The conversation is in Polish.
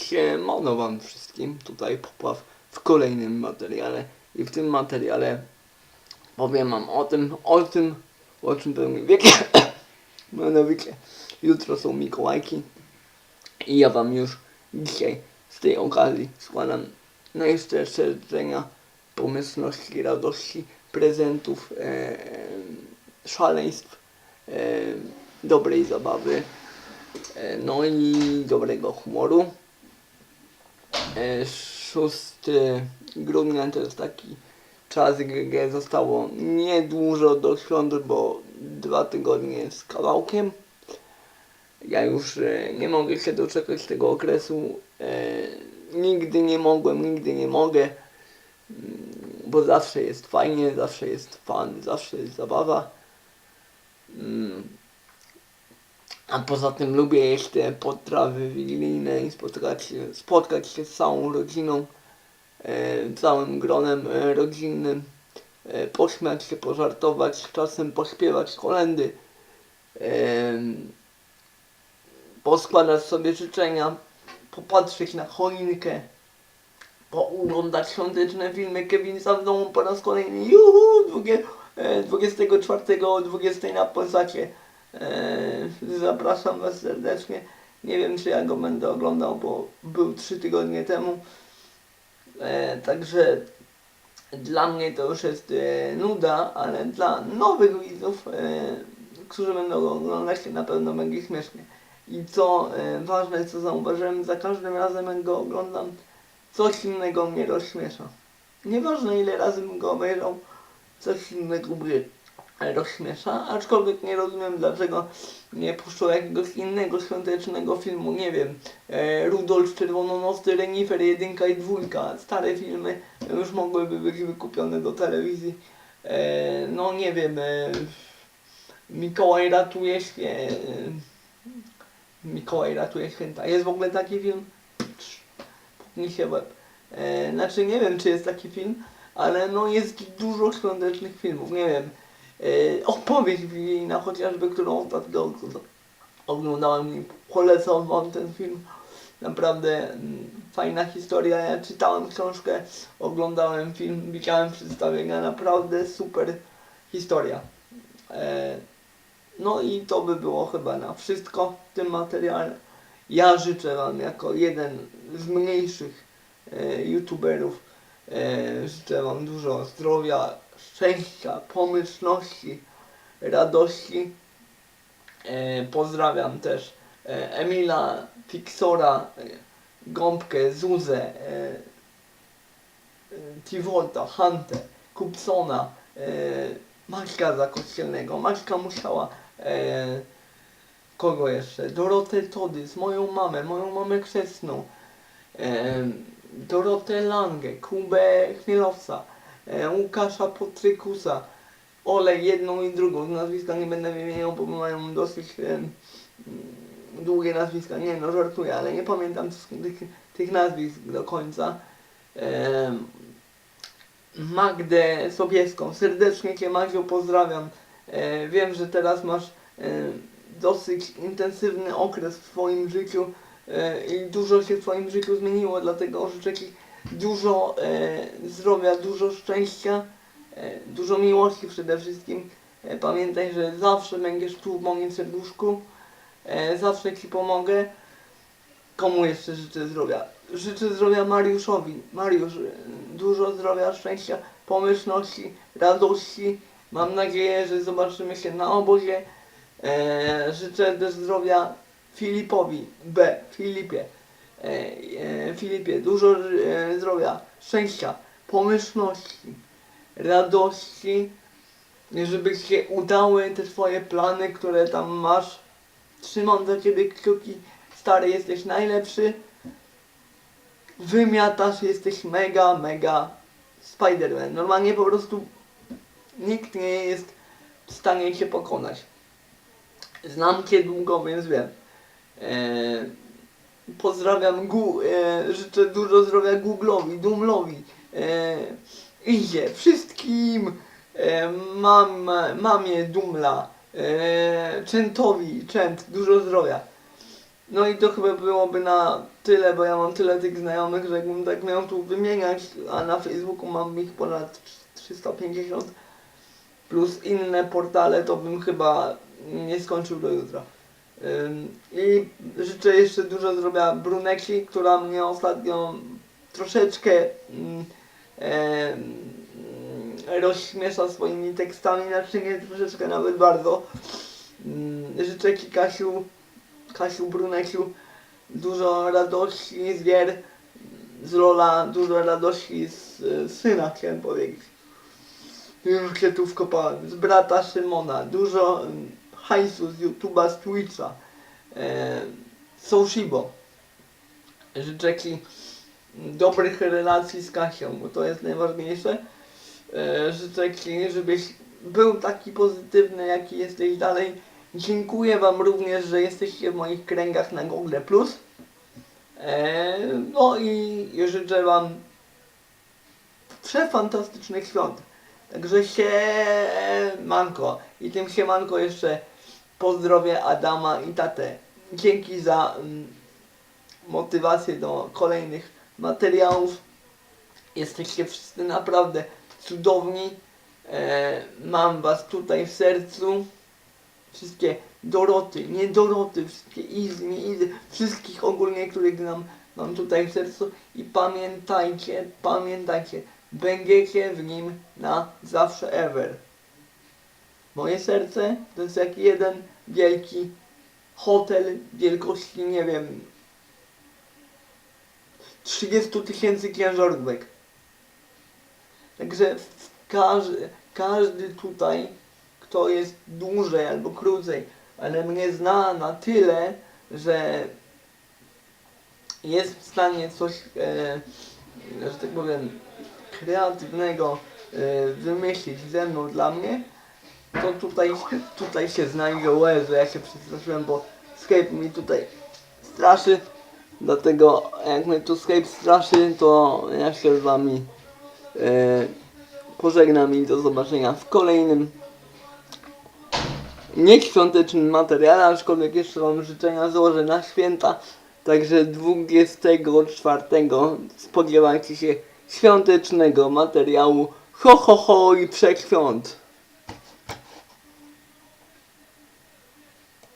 Siemano wam wszystkim, tutaj Popaw w kolejnym materiale i w tym materiale powiem wam o tym, o tym, o czym pewnie wiecie, mianowicie jutro są Mikołajki i ja wam już dzisiaj z tej okazji składam najszczersze życzenia pomyślności, radości, prezentów, e, szaleństw, e, dobrej zabawy, e, no i dobrego humoru. E, 6 grudnia to jest taki czas, gdzie zostało niedużo do świąt, bo dwa tygodnie z kawałkiem. Ja już e, nie mogę się doczekać tego okresu. E, nigdy nie mogłem, nigdy nie mogę, mm, bo zawsze jest fajnie, zawsze jest fan, zawsze jest zabawa. A poza tym lubię te potrawy wigilijne i spotkać się, spotkać się z całą rodziną, e, całym gronem e, rodzinnym, e, pośmiać się, pożartować, czasem pośpiewać kolendy, e, poskładać sobie życzenia, popatrzeć na choinkę, pooglądać świąteczne filmy. Kevinsa w domu po raz kolejny, juhu, długie, e, 24 o 20 na Polsacie. E, Zapraszam Was serdecznie. Nie wiem, czy ja go będę oglądał, bo był trzy tygodnie temu. E, także dla mnie to już jest e, nuda, ale dla nowych widzów, którzy będą go oglądać, na pewno będzie śmiesznie. I co ważne, co zauważyłem, za każdym razem jak go oglądam, coś innego mnie rozśmiesza. Nieważne ile razy bym go obejrzał, coś innego mnie rozśmiesza, aczkolwiek nie rozumiem dlaczego nie puszczą jakiegoś innego świątecznego filmu, nie wiem, e, Rudolf Czerwononosty, Renifer 1 i 2, stare filmy już mogłyby być wykupione do telewizji, e, no nie wiem, e, Mikołaj ratuje się, e, Mikołaj ratuje święta, jest w ogóle taki film? Puknij się w łeb. E, znaczy nie wiem czy jest taki film, ale no jest dużo świątecznych filmów, nie wiem, opowieść wigilijna chociażby, którą ostatnio ogl- oglądałem i polecam wam ten film. Naprawdę mm, fajna historia. Ja czytałem książkę, oglądałem film, widziałem przedstawienia, naprawdę super historia. E, no i to by było chyba na wszystko w tym materiale. Ja życzę wam jako jeden z mniejszych e, youtuberów e, życzę wam dużo zdrowia, szczęścia, pomyślności, radości. E, pozdrawiam też e, Emila, Fixora, e, Gąbkę, Zuzę, e, e, Tivolta, Hantę, Kupsona, e, Maćka Zakościelnego, Maćka Musiała, e, kogo jeszcze? Dorotę Todys, moją mamę, moją mamę chrzestną, e, Dorotę Langę, Kubę Chmielowca, e, Łukasza Potrykusa, Olej jedną i drugą, nazwiska nie będę wymieniał, bo mają dosyć e, długie nazwiska, nie no żartuję, ale nie pamiętam tych, tych nazwisk do końca. E, Magdę Sobieską, serdecznie Cię Madziu pozdrawiam. Wiem, że teraz masz dosyć intensywny okres w Twoim życiu i dużo się w Twoim życiu zmieniło, dlatego życzę Ci dużo e, zdrowia, dużo szczęścia, e, dużo miłości przede wszystkim. E, pamiętaj, że zawsze będziesz tu w moim serduszku, e, zawsze Ci pomogę. Komu jeszcze życzę zdrowia? Życzę zdrowia Mariuszowi. Mariusz, e, dużo zdrowia, szczęścia, pomyślności, radości. Mam nadzieję, że zobaczymy się na obozie. E, życzę też zdrowia Filipowi B. Filipie. E, e, Filipie, dużo e, zdrowia, szczęścia, pomyślności, radości, żeby się udały te twoje plany, które tam masz. Trzymam za ciebie kciuki, stary, jesteś najlepszy. Wymiatasz, jesteś mega, mega Spider-Man. Normalnie po prostu nikt nie jest w stanie cię pokonać. Znam cię długo, więc wiem. Eee, pozdrawiam Gu, e, życzę dużo zdrowia Google'owi, Dumlowi, e, Izie, wszystkim, e, mam, mamie Dumla, e, Czętowi, Częt, dużo zdrowia. No i to chyba byłoby na tyle, bo ja mam tyle tych znajomych, że jakbym tak miał tu wymieniać, a na Facebooku mam ich ponad 350 plus inne portale, to bym chyba nie skończył do jutra. I życzę jeszcze dużo zdrowia Bruneki, która mnie ostatnio troszeczkę mm, rozśmiesza swoimi tekstami, znaczy nie troszeczkę nawet bardzo. Życzę Ci Kasiu, Kasiu Bruneciu dużo radości z gier, z Lola, dużo radości z e, syna chciałem powiedzieć. Już się tu wkopałem. Z brata Szymona. Dużo hajsu z YouTube'a, z Twitcha. E, Soushibo. Życzę Ci dobrych relacji z Kasią, bo to jest najważniejsze. E, życzę Ci, żebyś był taki pozytywny, jaki jesteś dalej. Dziękuję Wam również, że jesteście w moich kręgach na Google+. E, no i życzę Wam przefantastycznych świąt. Także się manko. I tym się manko jeszcze pozdrowię Adama i tatę. Dzięki za mm, motywację do kolejnych materiałów. Jesteście wszyscy naprawdę cudowni. E, mam was tutaj w sercu. Wszystkie Doroty, nie Doroty, wszystkie Izy, nie wszystkich ogólnie, których nam mam tutaj w sercu. I pamiętajcie, pamiętajcie, będziecie w nim na zawsze ever. Moje serce to jest jak jeden wielki hotel wielkości, nie wiem, 30 tysięcy ciężarówek. Także każdy, każdy tutaj, kto jest dłużej albo krócej, ale mnie zna na tyle, że jest w stanie coś, e, że tak powiem, kreatywnego e, wymyślić ze mną dla mnie, to tutaj, tutaj się znajdzie łez, ja się przestraszyłem, bo Skype mi tutaj straszy, dlatego jak mnie tu Skype straszy, to ja się z wami e, pożegnam i do zobaczenia w kolejnym nieświątecznym materiale, aczkolwiek jeszcze wam życzenia złożę na święta, także 24 spodziewajcie się świątecznego materiału. Ho ho ho i wszechświąt.